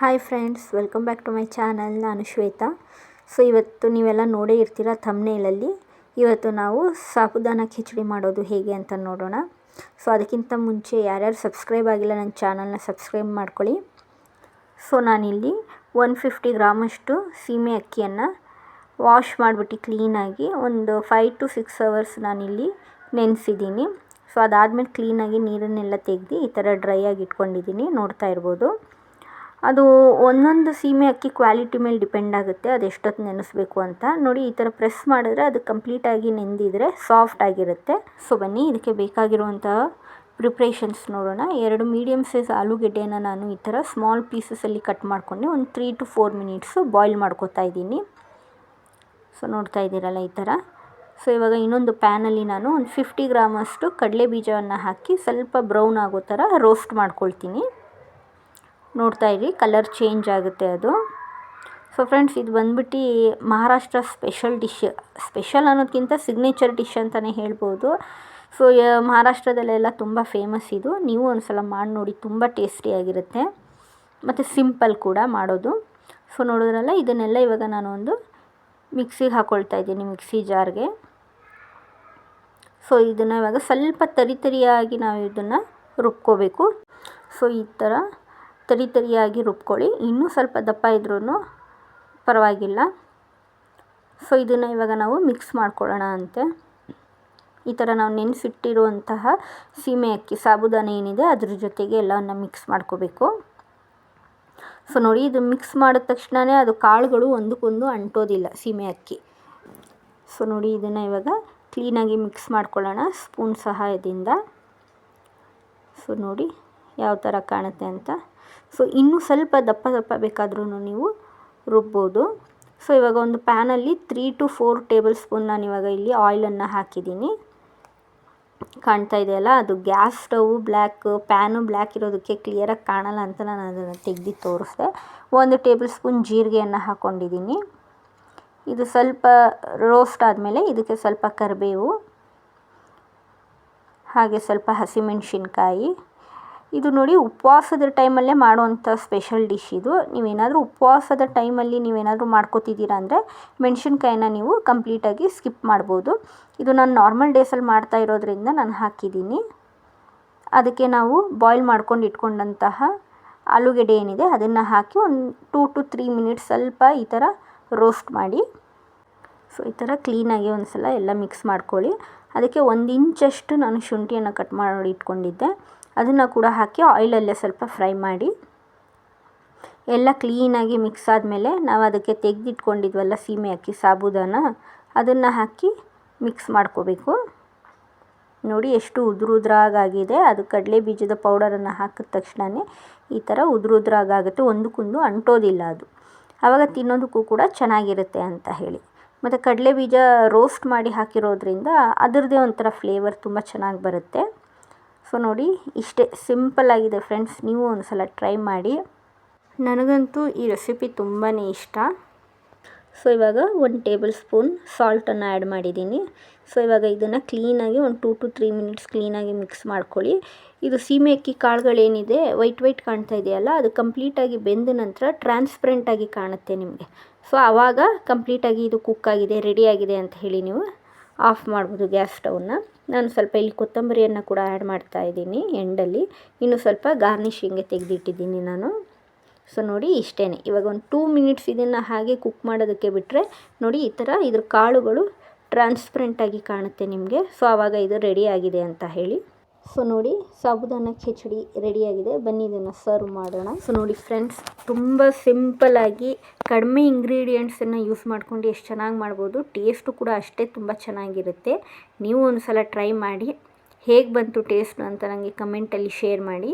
Hi friends welcome back to my channel ನಾನು Shweta. So ಇವತ್ತು ನೀವೆಲ್ಲ ನೋಡೇ ಇರ್ತೀರ ಥಮ್ನೇಲಲ್ಲಿ ಇವತ್ತು ನಾವು ಸಾಬುದಾನ ಖಿಚಡಿ ಮಾಡೋದು ಹೇಗೆ ಅಂತ ನೋಡೋಣ. ಸೊ ಅದಕ್ಕಿಂತ ಮುಂಚೆ ಯಾರ್ಯಾರು ಸಬ್ಸ್ಕ್ರೈಬ್ ಆಗಿಲ್ಲ ನನ್ನ ಚಾನಲ್ನ ಸಬ್ಸ್ಕ್ರೈಬ್ ಮಾಡ್ಕೊಳ್ಳಿ. ಸೊ ನಾನಿಲ್ಲಿ ಒನ್ ಫಿಫ್ಟಿ ಗ್ರಾಮಷ್ಟು ಸೀಮೆ ಅಕ್ಕಿಯನ್ನು ವಾಶ್ ಮಾಡಿಬಿಟ್ಟು ಕ್ಲೀನಾಗಿ ಒಂದು ಫೈವ್ ಟು ಸಿಕ್ಸ್ ಅವರ್ಸ್ ನಾನಿಲ್ಲಿ ನೆನೆಸಿದ್ದೀನಿ. ಸೊ ಅದಾದಮೇಲೆ ಕ್ಲೀನಾಗಿ ನೀರನ್ನೆಲ್ಲ ತೆಗೆದು ಈ ಥರ ಡ್ರೈ ಆಗಿ ಇಟ್ಕೊಂಡಿದ್ದೀನಿ. ನೋಡ್ತಾ ಇರ್ಬೋದು. ಅದು ಒಂದೊಂದು ಸೀಮೆ ಅಕ್ಕಿ ಕ್ವಾಲಿಟಿ ಮೇಲೆ ಡಿಪೆಂಡ್ ಆಗುತ್ತೆ, ಅದು ಎಷ್ಟೊತ್ತು ನೆನೆಸ್ಬೇಕು ಅಂತ. ನೋಡಿ, ಈ ಥರ ಪ್ರೆಸ್ ಮಾಡಿದ್ರೆ ಅದು ಕಂಪ್ಲೀಟಾಗಿ ನೆಂದಿದ್ರೆ ಸಾಫ್ಟ್ ಆಗಿರುತ್ತೆ. ಸೊ ಬನ್ನಿ, ಇದಕ್ಕೆ ಬೇಕಾಗಿರುವಂತಹ ಪ್ರಿಪ್ರೇಷನ್ಸ್ ನೋಡೋಣ. ಎರಡು ಮೀಡಿಯಮ್ ಸೈಜ್ ಆಲೂಗೆಡ್ಡೆನ ನಾನು ಈ ಥರ ಸ್ಮಾಲ್ ಪೀಸಸಲ್ಲಿ ಕಟ್ ಮಾಡ್ಕೊಂಡು. ಒಂದು three to four minutes boil ಮಾಡ್ಕೋತಾ ಇದ್ದೀನಿ. ಸೊ ನೋಡ್ತಾ ಇದ್ದೀರಲ್ಲ ಈ ಥರ. ಸೊ ಇವಾಗ ಇನ್ನೊಂದು ಪ್ಯಾನಲ್ಲಿ ನಾನು ಒಂದು ಫಿಫ್ಟಿ ಗ್ರಾಮಷ್ಟು ಕಡಲೆ ಬೀಜವನ್ನು ಹಾಕಿ ಸ್ವಲ್ಪ ಬ್ರೌನ್ ಆಗೋ ಥರ ರೋಸ್ಟ್ ಮಾಡ್ಕೊಳ್ತೀನಿ. ನೋಡ್ತಾ ಇರಿ ಕಲರ್ ಚೇಂಜ್ ಆಗುತ್ತೆ ಅದು. ಸೊ ಫ್ರೆಂಡ್ಸ್ ಇದು ಬಂದ್ಬಿಟ್ಟು ಮಹಾರಾಷ್ಟ್ರ ಸ್ಪೆಷಲ್ ಡಿಶ್ ಸ್ಪೆಷಲ್ ಅನ್ನೋದಕ್ಕಿಂತ ಸಿಗ್ನೇಚರ್ ಡಿಶ್ ಅಂತಲೇ ಹೇಳ್ಬೋದು. ಸೊ ಮಹಾರಾಷ್ಟ್ರದಲ್ಲೆಲ್ಲ ತುಂಬ ಫೇಮಸ್ ಇದು. ನೀವು ಒಂದು ಸಲ ಮಾಡಿ ನೋಡಿ, ತುಂಬ ಟೇಸ್ಟಿಯಾಗಿರುತ್ತೆ ಮತ್ತು ಸಿಂಪಲ್ ಕೂಡ ಮಾಡೋದು. ಸೊ ನೋಡೋದ್ರಲ್ಲ ಇದನ್ನೆಲ್ಲ ಇವಾಗ ನಾನು ಒಂದು ಮಿಕ್ಸಿಗೆ ಹಾಕ್ಕೊಳ್ತಾ ಇದ್ದೀನಿ ಮಿಕ್ಸಿ ಜಾರ್ಗೆ ಸೊ ಇದನ್ನು ಇವಾಗ ಸ್ವಲ್ಪ ತರಿ ತರಿಯಾಗಿ ನಾವು ಇದನ್ನು ರುಬ್ಕೋಬೇಕು. ಸೊ ಈ ಥರ ತರಿ ತರಿಯಾಗಿ ರುಬ್ಕೊಳ್ಳಿ. ಇನ್ನೂ ಸ್ವಲ್ಪ ದಪ್ಪ ಇದ್ರೂ ಪರವಾಗಿಲ್ಲ. ಸೊ ಇದನ್ನು ಇವಾಗ ನಾವು ಮಿಕ್ಸ್ ಮಾಡ್ಕೊಳ್ಳೋಣ ಅಂತೆ. ಈ ಥರ ನಾವು ನೆನೆಸಿಟ್ಟಿರುವಂತಹ ಸೀಮೆ ಅಕ್ಕಿ, ಸಾಬುದಾನ ಏನಿದೆ ಅದ್ರ ಜೊತೆಗೆ ಎಲ್ಲವನ್ನು ಮಿಕ್ಸ್ ಮಾಡ್ಕೋಬೇಕು. ಸೊ ನೋಡಿ ಇದು ಮಿಕ್ಸ್ ಮಾಡಿದ ತಕ್ಷಣವೇ ಅದು ಕಾಳುಗಳು ಒಂದಕ್ಕೊಂದು ಅಂಟೋದಿಲ್ಲ ಸೀಮೆ ಅಕ್ಕಿ. ಸೊ ನೋಡಿ ಇದನ್ನು ಇವಾಗ ಕ್ಲೀನಾಗಿ ಮಿಕ್ಸ್ ಮಾಡ್ಕೊಳ್ಳೋಣ ಸ್ಪೂನ್ ಸಹಾಯದಿಂದ. ಸೊ ನೋಡಿ. ಯಾವ ಥರ ಕಾಣುತ್ತೆ ಅಂತ. ಸೊ ಇನ್ನೂ ಸ್ವಲ್ಪ ದಪ್ಪ ದಪ್ಪ ಬೇಕಾದ್ರೂ ನೀವು ರುಬ್ಬೋದು. ಸೊ ಇವಾಗ ಒಂದು ಪ್ಯಾನಲ್ಲಿ three to four tablespoon ನಾನು ಇವಾಗ ಇಲ್ಲಿ ಆಯಿಲನ್ನು ಹಾಕಿದ್ದೀನಿ. ಕಾಣ್ತಾ ಇದೆಯಲ್ಲ ಅದು gas stove black pan black ಇರೋದಕ್ಕೆ ಕ್ಲಿಯರಾಗಿ ಕಾಣಲ್ಲ ಅಂತ ನಾನು ಅದನ್ನು ತೆಗೆದು ತೋರಿಸ್ದೆ. ಒಂದು ಟೇಬಲ್ ಸ್ಪೂನ್ ಜೀರಿಗೆಯನ್ನು ಹಾಕ್ಕೊಂಡಿದ್ದೀನಿ ಇದು ಸ್ವಲ್ಪ ರೋಸ್ಟ್ ಆದಮೇಲೆ ಇದಕ್ಕೆ ಸ್ವಲ್ಪ ಕರಿಬೇವು, ಹಾಗೆ ಸ್ವಲ್ಪ ಹಸಿಮೆಣಸಿನ್ಕಾಯಿ. ಇದು ನೋಡಿ ಉಪವಾಸದ ಟೈಮಲ್ಲೇ ಮಾಡುವಂಥ ಸ್ಪೆಷಲ್ ಡಿಶ್ ಇದು. ನೀವೇನಾದರೂ ಉಪವಾಸದ ಟೈಮಲ್ಲಿ ನೀವೇನಾದರೂ ಮಾಡ್ಕೋತಿದ್ದೀರಾ ಅಂದರೆ ಮೆಣಸಿನ್ಕಾಯಿನ ನೀವು ಕಂಪ್ಲೀಟಾಗಿ ಸ್ಕಿಪ್ ಮಾಡ್ಬೋದು. ಇದು ನಾನು ನಾರ್ಮಲ್ ಡೇಸಲ್ಲಿ ಮಾಡ್ತಾ ಇರೋದ್ರಿಂದ ನಾನು ಹಾಕಿದ್ದೀನಿ. ಅದಕ್ಕೆ ನಾವು ಬಾಯ್ಲ್ ಮಾಡ್ಕೊಂಡು ಇಟ್ಕೊಂಡಂತಹ ಆಲೂಗೆಡ್ಡೆ ಏನಿದೆ ಅದನ್ನು ಹಾಕಿ ಒಂದು ಟೂ ಟು ತ್ರೀ ಮಿನಿಟ್ಸ್ ಸ್ವಲ್ಪ ಈ ಥರ ರೋಸ್ಟ್ ಮಾಡಿ. ಸೊ, ಈ ಥರ ಕ್ಲೀನಾಗಿ ಒಂದು ಸಲ ಎಲ್ಲ ಮಿಕ್ಸ್ ಮಾಡ್ಕೊಳ್ಳಿ. ಅದಕ್ಕೆ ಒಂದು ಇಂಚಷ್ಟು ನಾನು ಶುಂಠಿಯನ್ನು ಕಟ್ ಮಾಡಿ ಇಟ್ಕೊಂಡಿದ್ದೆ. ಅದನ್ನು ಕೂಡ ಹಾಕಿ ಆಯಿಲಲ್ಲೇ ಸ್ವಲ್ಪ ಫ್ರೈ ಮಾಡಿ. ಎಲ್ಲ ಕ್ಲೀನಾಗಿ ಮಿಕ್ಸ್ ಆದಮೇಲೆ ನಾವು ಅದಕ್ಕೆ ತೆಗೆದಿಟ್ಕೊಂಡಿದ್ವಲ್ಲ ಸೀಮೆ ಅಕ್ಕಿ, ಸಾಬುದಾನ, ಅದನ್ನು ಹಾಕಿ ಮಿಕ್ಸ್ ಮಾಡ್ಕೋಬೇಕು. ನೋಡಿ ಎಷ್ಟು ಉದುರು ಉದ್ರಾಗಾಗಿದೆ ಅದು ಕಡಲೆ ಬೀಜದ ಪೌಡರನ್ನು ಹಾಕಿದ ತಕ್ಷಣವೇ ಈ ಥರ ಉದುರು ಉದ್ರಾಗುತ್ತೆ ಒಂದಕ್ಕೊಂದು ಅಂಟೋದಿಲ್ಲ ಅದು. ಆವಾಗ ತಿನ್ನೋದಕ್ಕೂ ಕೂಡ ಚೆನ್ನಾಗಿರುತ್ತೆ ಅಂತ ಹೇಳಿ. ಮತ್ತು ಕಡಲೆ ಬೀಜ ರೋಸ್ಟ್ ಮಾಡಿ ಹಾಕಿರೋದ್ರಿಂದ ಅದರದ್ದೇ ಒಂಥರ ಫ್ಲೇವರ್ ತುಂಬ ಚೆನ್ನಾಗಿ ಬರುತ್ತೆ. ಸೊ ನೋಡಿ, ಇಷ್ಟೇ ಸಿಂಪಲ್ಲಾಗಿದೆ ಫ್ರೆಂಡ್ಸ್. ನೀವು ಒಂದು ಸಲ ಟ್ರೈ ಮಾಡಿ. ನನಗಂತೂ ಈ ರೆಸಿಪಿ ತುಂಬಾ ಇಷ್ಟ. ಸೊ ಇವಾಗ ಒಂದು ಟೇಬಲ್ ಸ್ಪೂನ್ ಸಾಲ್ಟನ್ನು ಆ್ಯಡ್ ಮಾಡಿದ್ದೀನಿ. ಸೊ ಇವಾಗ ಇದನ್ನು ಕ್ಲೀನಾಗಿ ಒಂದು ಟೂ ಟು ತ್ರೀ ಮಿನಿಟ್ಸ್ ಕ್ಲೀನಾಗಿ ಮಿಕ್ಸ್ ಮಾಡ್ಕೊಳ್ಳಿ. ಇದು ಸೀಮೆ ಅಕ್ಕಿ ಕಾಳುಗಳೇನಿದೆ ವೈಟ್ ವೈಟ್ ಕಾಣ್ತಾ ಇದೆಯಲ್ಲ, ಅದು ಕಂಪ್ಲೀಟಾಗಿ ಬೆಂದ ನಂತರ ಟ್ರಾನ್ಸ್ಪರೆಂಟಾಗಿ ಕಾಣುತ್ತೆ ನಿಮಗೆ. ಸೊ ಆವಾಗ ಕಂಪ್ಲೀಟಾಗಿ ಇದು ಕುಕ್ ಆಗಿದೆ ರೆಡಿ ಆಗಿದೆ ಅಂತ ಹೇಳಿ ನೀವು ಆಫ್ ಮಾಡ್ಬೋದು ಗ್ಯಾಸ್ ಸ್ಟವ್ನ. ನಾನು ಸ್ವಲ್ಪ ಇಲ್ಲಿ ಕೊತ್ತಂಬರಿಯನ್ನು ಕೂಡ ಆ್ಯಡ್ ಮಾಡ್ತಾ ಇದ್ದೀನಿ ಎಂಡಲ್ಲಿ. ಇನ್ನು ಸ್ವಲ್ಪ ಗಾರ್ನಿಷಿಂಗ್ಗೆ ತೆಗೆದಿಟ್ಟಿದ್ದೀನಿ ನಾನು. ಸೊ ನೋಡಿ ಇಷ್ಟೇ ಇವಾಗ ಒಂದು ಟೂ ಮಿನಿಟ್ಸ್ ಇದನ್ನು ಹಾಗೆ ಕುಕ್ ಮಾಡೋದಕ್ಕೆ ಬಿಟ್ಟರೆ ನೋಡಿ ಈ ಥರ ಇದ್ರ ಕಾಳುಗಳು ಟ್ರಾನ್ಸ್ಪರೆಂಟಾಗಿ ಕಾಣುತ್ತೆ ನಿಮಗೆ. ಸೊ ಆವಾಗ ಇದು ರೆಡಿ ಆಗಿದೆ ಅಂತ ಹೇಳಿ. ಸೊ ನೋಡಿ, ಸಾಬುದಾನ ಖಿಚಡಿ ರೆಡಿಯಾಗಿದೆ. ಬನ್ನಿ ಇದನ್ನು ಸರ್ವ್ ಮಾಡೋಣ. ಸೊ ನೋಡಿ ಫ್ರೆಂಡ್ಸ್ ತುಂಬ ಸಿಂಪಲ್ಲಾಗಿ ಕಡಿಮೆ ಇಂಗ್ರೀಡಿಯೆಂಟ್ಸನ್ನು ಯೂಸ್ ಮಾಡ್ಕೊಂಡು ಎಷ್ಟು ಚೆನ್ನಾಗಿ ಮಾಡ್ಬೋದು ಟೇಸ್ಟು ಕೂಡ ಅಷ್ಟೇ ತುಂಬ ಚೆನ್ನಾಗಿರುತ್ತೆ. ನೀವು ಒಂದು ಸಲ ಟ್ರೈ ಮಾಡಿ, ಹೇಗೆ ಬಂತು ಟೇಸ್ಟ್ ಅಂತ ನನಗೆ ಕಮೆಂಟಲ್ಲಿ ಶೇರ್ ಮಾಡಿ.